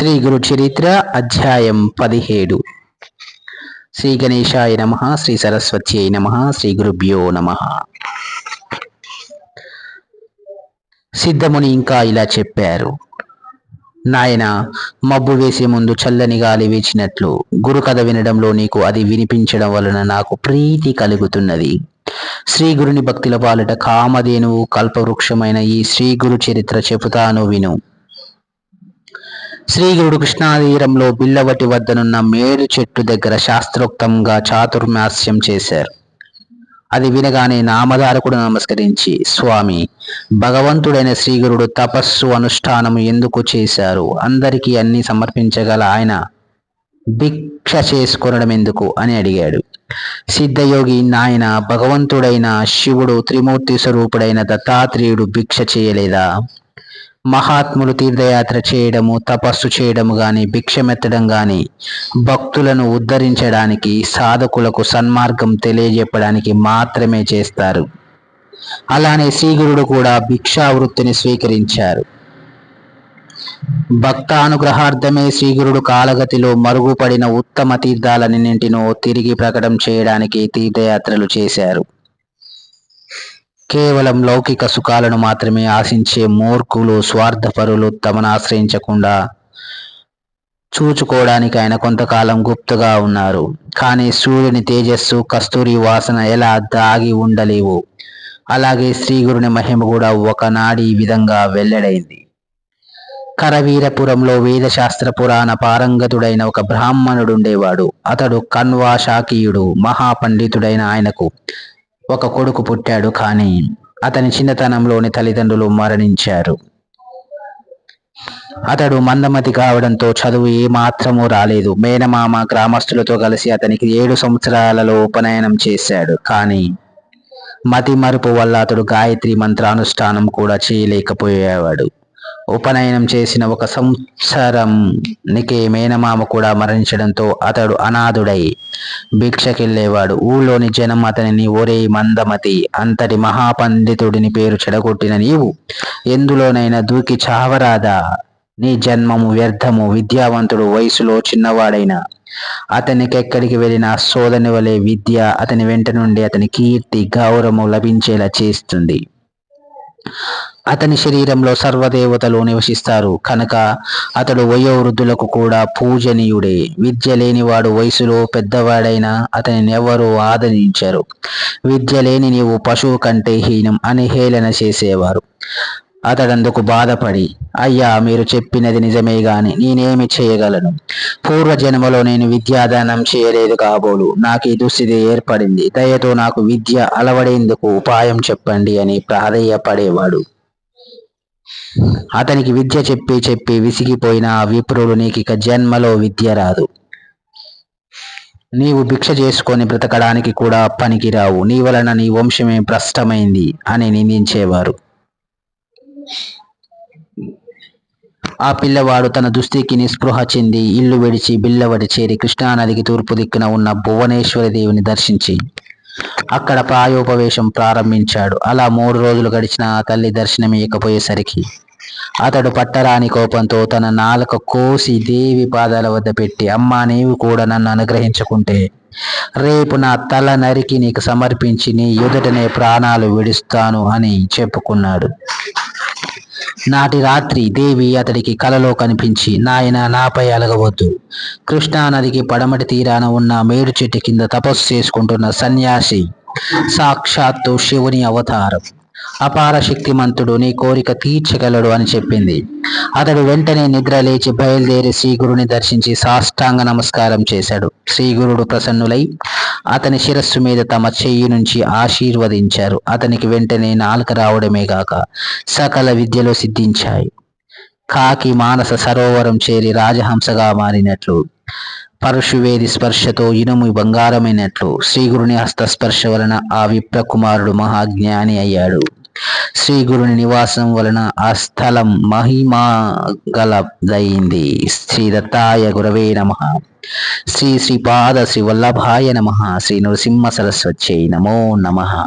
శ్రీ గురు చరిత్ర అధ్యాయం పదిహేడు. శ్రీ గణేశాయ నమ శ్రీ సరస్వతి నమ శ్రీ గురుభ్యో నమ. సిద్ధముని ఇంకా ఇలా చెప్పారు. నాయన మబ్బు వేసే ముందు చల్లని గాలి వేచినట్లు గురు కథ వినడంలో నీకు అది వినిపించడం వలన నాకు ప్రీతి కలుగుతున్నది. శ్రీ గురుని భక్తుల పాలిట కామధేనువు కల్పవృక్షమైన ఈ శ్రీ గురు చరిత్ర చెబుతాను విను. శ్రీగురుడు కృష్ణాతీరంలో బిల్లవటి వద్దనున్న మేడు చెట్టు దగ్గర శాస్త్రోక్తంగా చాతుర్మాస్యం చేశారు. అది వినగానే నామధారకుడు నమస్కరించి స్వామి భగవంతుడైన శ్రీగురుడు తపస్సు అనుష్ఠానము ఎందుకు చేశారు? అందరికీ అన్ని సమర్పించగల ఆయన భిక్ష చేసుకొనడం ఎందుకు? అని అడిగాడు. సిద్ధయోగి నాయన భగవంతుడైన శివుడు త్రిమూర్తి స్వరూపుడైన దత్తాత్రేయుడు భిక్ష చేయలేదా? మహాత్ములు తీర్థయాత్ర చేయడము తపస్సు చేయడము కానీ భిక్షమెత్తడం కానీ భక్తులను ఉద్ధరించడానికి సాధకులకు సన్మార్గం తెలియజెప్పడానికి మాత్రమే చేస్తారు. అలానే శ్రీగురుడు కూడా భిక్షావృత్తిని స్వీకరించారు. భక్తానుగ్రహార్థమే శ్రీగురుడు కాలగతిలో మరుగుపడిన ఉత్తమ తీర్థాలన్నింటినో తిరిగి ప్రకటన చేయడానికి తీర్థయాత్రలు చేశారు. కేవలం లౌకిక సుఖాలను మాత్రమే ఆశించే మూర్ఖులు స్వార్థపరులు తమను ఆశ్రయించకుండా చూచుకోవడానికి ఆయన కొంతకాలం గుప్తుగా ఉన్నారు. కానీ సూర్యుని తేజస్సు కస్తూరి వాసన ఎలా దాగి ఉండలేవు అలాగే శ్రీగురుని మహిమ కూడా ఒకనాడు ఈ విధంగా వెల్లడైంది. కరవీరపురంలో వేదశాస్త్ర పురాణ పారంగతుడైన ఒక బ్రాహ్మణుడు ఉండేవాడు అతడు కన్వా శాకీయుడు మహాపండితుడైన ఆయనకు ఒక కొడుకు పుట్టాడు కానీ అతని చిన్నతనంలోని తల్లిదండ్రులు మరణించారు. అతడు మందమతి కావడంతో చదువు ఏమాత్రమూ రాలేదు. మేనమామ గ్రామస్తులతో కలిసి అతనికి ఏడు సంవత్సరాలలో ఉపనయనం చేశాడు. కానీ మతి మరుపు వల్ల అతడు గాయత్రి మంత్రానుష్ఠానం కూడా చేయలేకపోయేవాడు. ఉపనయనం చేసిన ఒక సంవత్సరం నికే మేనమామ కూడా మరణించడంతో అతడు అనాథుడై భిక్షకెళ్ళేవాడు. ఊళ్ళోని జనం అతనిని ఒరే మందమతి అంతటి మహాపండితుడిని పేరు చెడగొట్టిన నీవు ఎందులోనైనా దూకి చావరాదా? నీ జన్మము వ్యర్థము విద్యావంతుడు వయసులో చిన్నవాడైన. అతనికి ఎక్కడికి వెళ్ళిన సోదని వలె విద్య అతని వెంట నుండి అతని కీర్తి గౌరవము లభించేలా చేస్తుంది. అతని శరీరంలో సర్వదేవతలు నివసిస్తారు. కనుక అతడు వయోవృద్ధులకు కూడా పూజనీయుడే. విద్య లేనివాడు వయసులో పెద్దవాడైనా అతనిని ఎవరు ఆదరించారు. విద్య లేని నీవు పశువు కంటే హీనం అని హేళన చేసేవారు. అతడందుకు బాధపడి అయ్యా మీరు చెప్పినది నిజమే గాని నేనేమి చేయగలను? పూర్వజన్మలో నేను విద్యాదానం చేయలేదు కాబోలు. నాకు ఈ దుస్థితి ఏర్పడింది. దయతో నాకు విద్య అలవడేందుకు ఉపాయం చెప్పండి అని ప్రాధేయపడేవాడు. అతనికి విద్య చెప్పి చెప్పి విసిగిపోయిన ఆ విప్రుడు నీకు ఇక జన్మలో విద్య రాదు. నీవు భిక్ష చేసుకొని బ్రతకడానికి కూడా పనికిరావు. నీ వలన నీ వంశమే భ్రష్టమైంది అని నిందించేవారు. ఆ పిల్లవాడు తన దుస్థితికి నిస్పృహ చెంది ఇల్లు విడిచి బిల్లవడి చేరి కృష్ణానదికి తూర్పు దిక్కున ఉన్న భువనేశ్వరి దేవిని దర్శించి అక్కడ ప్రాయోపవేశం ప్రారంభించాడు. అలా మూడు రోజులు గడిచిన ఆ తల్లి దర్శనం ఇకపోయేసరికి అతడు పట్టరాని కోపంతో తన నాలుక కోసి దేవి పాదాల వద్ద పెట్టి అమ్మా నీవు కూడా నన్ను అనుగ్రహించుకుంటే రేపు నా తల నరికి నీకు సమర్పించి నీ ఎదుటనే ప్రాణాలు విడుస్తాను అని చెప్పుకున్నాడు. నాటి రాత్రి దేవి అతడికి కలలో కనిపించి నాయన నాపై అలగవద్దు. కృష్ణానదికి పడమటి తీరాన ఉన్న మేడు చెట్టు కింద తపస్సు చేసుకుంటున్న సన్యాసి సాక్షాత్తు శివుని అవతారం. అపార శక్తిమంతుడు నీ కోరిక తీర్చగలడు అని చెప్పింది. అతడు వెంటనే నిద్ర లేచి బయలుదేరి శ్రీగురుని దర్శించి సాష్టాంగ నమస్కారం చేశాడు. శ్రీగురుడు ప్రసన్నులై అతని శిరస్సు మీద తమ చెయ్యి నుంచి ఆశీర్వదించారు. అతనికి వెంటనే నాలుక రావడమే గాక సకల విద్యలో సిద్ధించాయి. కాకి మానస సరోవరం చేరి రాజహంసగా మారినట్లు పరశువేది స్పర్శతో ఇనుము బంగారమైనట్లు శ్రీగురుని హస్తస్పర్శ వలన ఆ విప్రకుమారుడు మహాజ్ఞాని అయ్యాడు. శ్రీ గురుని నివాసం వలన ఆ స్థలం మహిమా గలదైంది. శ్రీ దత్తాయ గురవే నమ. శ్రీ శ్రీపాద శ్రీ వల్లభాయ నమ. శ్రీ నృసింహ సరస్వత్యై నమో నమ.